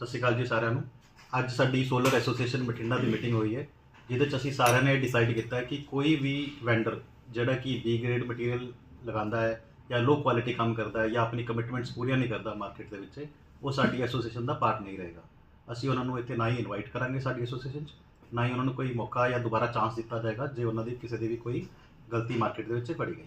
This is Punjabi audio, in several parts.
ਸਤਿ ਸ਼੍ਰੀ ਅਕਾਲ ਜੀ ਸਾਰਿਆਂ ਨੂੰ। ਅੱਜ ਸਾਡੀ ਸੋਲਰ ਐਸੋਸੀਏਸ਼ਨ ਬਠਿੰਡਾ ਦੀ ਮੀਟਿੰਗ ਹੋਈ ਹੈ, ਜਿਹਦੇ ਚ ਅਸੀਂ ਸਾਰਿਆਂ ਨੇ ਡਿਸਾਈਡ ਕੀਤਾ ਕਿ ਕੋਈ ਵੀ ਵੈਂਡਰ ਜਿਹੜਾ ਕਿ ਬੀ ਗ੍ਰੇਡ ਮਟੀਰੀਅਲ ਲਗਾਉਂਦਾ ਹੈ ਜਾਂ ਲੋ ਕੁਆਲਿਟੀ ਕੰਮ ਕਰਦਾ ਹੈ ਜਾਂ ਆਪਣੀ ਕਮਿਟਮੈਂਟਸ ਪੂਰੀਆਂ ਨਹੀਂ ਕਰਦਾ ਮਾਰਕੀਟ ਦੇ ਵਿੱਚ, ਉਹ ਸਾਡੀ ਐਸੋਸੀਏਸ਼ਨ ਦਾ ਪਾਰਟ ਨਹੀਂ ਰਹੇਗਾ। ਅਸੀਂ ਉਹਨਾਂ ਨੂੰ ਇੱਥੇ ਨਾ ਹੀ ਇਨਵਾਈਟ ਕਰਾਂਗੇ ਸਾਡੀ ਐਸੋਸੀਏਸ਼ਨ 'ਚ, ਨਾ ਹੀ ਉਹਨਾਂ ਨੂੰ ਕੋਈ ਮੌਕਾ ਜਾਂ ਦੁਬਾਰਾ ਚਾਂਸ ਦਿੱਤਾ ਜਾਏਗਾ ਜੇ ਉਹਨਾਂ ਦੀ ਕਿਸੇ ਦੀ ਵੀ ਕੋਈ ਗਲਤੀ ਮਾਰਕੀਟ ਦੇ ਵਿੱਚ ਫੜੀ ਗਈ।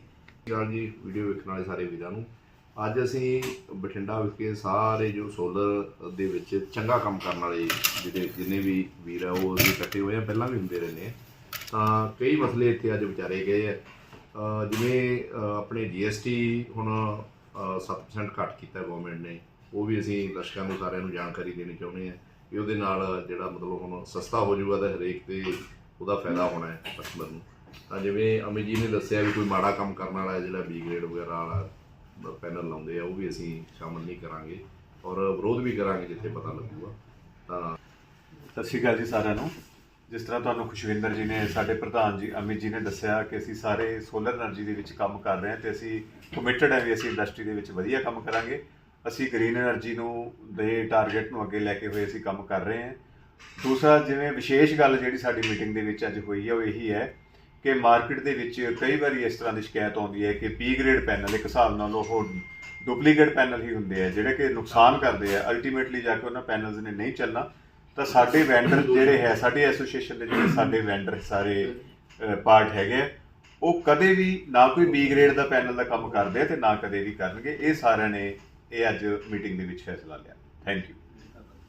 ਸਤਿ ਜੀ ਵੀਡੀਓ ਵੇਖਣ ਵਾਲੇ ਸਾਰੇ ਵੀਰਾਂ ਨੂੰ। ਅੱਜ ਅਸੀਂ ਬਠਿੰਡਾ ਵਿਖੇ ਸਾਰੇ ਜੋ ਸੋਲਰ ਦੇ ਵਿੱਚ ਚੰਗਾ ਕੰਮ ਕਰਨ ਵਾਲੇ ਜਿਹੜੇ, ਜਿੰਨੇ ਵੀ ਵੀਰ ਆ, ਉਹ ਅਸੀਂ ਇਕੱਠੇ ਹੋਏ ਆ। ਪਹਿਲਾਂ ਵੀ ਹੁੰਦੇ ਰਹਿੰਦੇ ਆ। ਤਾਂ ਕਈ ਮਸਲੇ ਇੱਥੇ ਅੱਜ ਵਿਚਾਰੇ ਗਏ ਆ। ਅਹ ਜਿਵੇਂ, ਅਹ ਆਪਣੇ GST ਹੁਣ, ਅਹ 7% ਘੱਟ ਕੀਤਾ ਗਵਰਨਮੈਂਟ ਨੇ। ਉਹ ਵੀ ਅਸੀਂ ਦਰਸ਼ਕਾਂ ਨੂੰ ਸਾਰਿਆਂ ਨੂੰ ਜਾਣਕਾਰੀ ਦੇਣੀ ਚਾਹੁੰਦੇ ਆ ਕਿ ਉਹਦੇ ਨਾਲ ਜਿਹੜਾ ਮਤਲਬ ਹੁਣ ਸਸਤਾ ਹੋ ਜਾਊਗਾ ਤਾਂ ਹਰੇਕ ਤੇ ਉਹਦਾ ਫਾਇਦਾ ਹੋਣਾ ਹੈ ਕਸਟਮਰ ਨੂੰ। ਤਾਂ ਜਿਵੇਂ ਅਮਿਤ ਜੀ ਨੇ ਦੱਸਿਆ ਵੀ ਕੋਈ ਮਾੜਾ ਕੰਮ ਕਰਨ ਵਾਲਾ ਜਿਹੜਾ ਬੀ ਗ੍ਰੇਡ ਵਗੈਰਾ ਵਾਲਾ। ਪੈਨਲ ਲਾਉਂਦੇ ਆ, ਉਹ ਵੀ ਅਸੀਂ ਸ਼ਾਮਲ ਨਹੀਂ ਕਰਾਂਗੇ ਔਰ ਵਿਰੋਧ ਵੀ ਕਰਾਂਗੇ ਜਿੱਥੇ ਪਤਾ ਲੱਗੂਗਾ। ਤਾਂ ਸਤਿ ਸ਼੍ਰੀ ਅਕਾਲ ਜੀ ਸਾਰਿਆਂ ਨੂੰ। ਜਿਸ ਤਰ੍ਹਾਂ ਤੁਹਾਨੂੰ ਖੁਸ਼ਵਿੰਦਰ ਜੀ ਨੇ, ਸਾਡੇ ਪ੍ਰਧਾਨ ਜੀ ਅਮਿਤ ਜੀ ਨੇ ਦੱਸਿਆ ਕਿ ਅਸੀਂ ਸਾਰੇ ਸੋਲਰ એનર્ਜੀ ਦੇ ਵਿੱਚ ਕੰਮ ਕਰ ਰਹੇ ਹਾਂ ਤੇ ਅਸੀਂ ਕਮਿਟਡ ਹਾਂ ਵੀ ਅਸੀਂ ਇੰਡਸਟਰੀ ਦੇ ਵਿੱਚ ਵਧੀਆ ਕੰਮ ਕਰਾਂਗੇ। ਅਸੀਂ ਗ੍ਰੀਨ એનર્ਜੀ ਨੂੰ, ਦੇ ਟਾਰਗੇਟ ਨੂੰ ਅੱਗੇ ਲੈ ਕੇ ਹੋਏ ਅਸੀਂ ਕੰਮ ਕਰ ਰਹੇ ਹਾਂ। ਦੂਸਰਾ, ਜਿਵੇਂ ਵਿਸ਼ੇਸ਼ ਗੱਲ ਜਿਹੜੀ ਸਾਡੀ ਮੀਟਿੰਗ ਦੇ ਵਿੱਚ ਅੱਜ ਹੋਈ ਹੈ ਉਹ ਇਹੀ ਹੈ ਕਿ ਮਾਰਕੀਟ ਦੇ ਵਿੱਚ ਕਈ ਵਾਰੀ ਇਸ ਤਰ੍ਹਾਂ ਦੀ ਸ਼ਿਕਾਇਤ ਆਉਂਦੀ ਹੈ ਕਿ ਪੀ ਗ੍ਰੇਡ ਪੈਨਲ ਇੱਕ ਹਿਸਾਬ ਨਾਲ ਉਹ ਡੁਪਲੀਕੇਟ ਪੈਨਲ ਹੀ ਹੁੰਦੇ ਆ ਜਿਹੜੇ ਕਿ ਨੁਕਸਾਨ ਕਰਦੇ ਆ। ਅਲਟੀਮੇਟਲੀ ਜਾ ਕੇ ਉਹਨਾਂ ਪੈਨਲਸ ਨੇ ਨਹੀਂ ਚੱਲਣਾ। ਤਾਂ ਸਾਡੇ ਵੈਂਡਰ ਜਿਹੜੇ ਹੈ ਸਾਡੇ ਐਸੋਸੀਏਸ਼ਨ ਦੇ ਜਿਹੜੇ ਸਾਡੇ ਵੈਂਡਰ ਸਾਰੇ ਪਾਰਟ ਹੈਗੇ ਆ, ਉਹ ਕਦੇ ਵੀ ਨਾ ਕੋਈ ਬੀ ਗ੍ਰੇਡ ਦਾ ਪੈਨਲ ਦਾ ਕੰਮ ਕਰਦੇ ਆ ਤੇ ਨਾ ਕਦੇ ਵੀ ਕਰਨਗੇ। ਇਹ ਸਾਰਿਆਂ ਨੇ ਇਹ ਅੱਜ ਮੀਟਿੰਗ ਦੇ ਵਿੱਚ ਫੈਸਲਾ ਲਿਆ। ਥੈਂਕ ਯੂ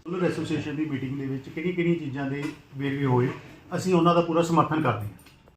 ਸੋਲਰ ਐਸੋਸੀਏਸ਼ਨ ਦੀ ਮੀਟਿੰਗ ਦੇ ਵਿੱਚ ਕਿਹੜੀ ਕਿਹੜੀਆਂ ਚੀਜ਼ਾਂ ਦੇ ਵੇਰਵੇ ਹੋਏ? ਅਸੀਂ ਉਹਨਾਂ ਦਾ ਪੂਰਾ ਸਮਰਥਨ ਕਰਦੇ ਹਾਂ।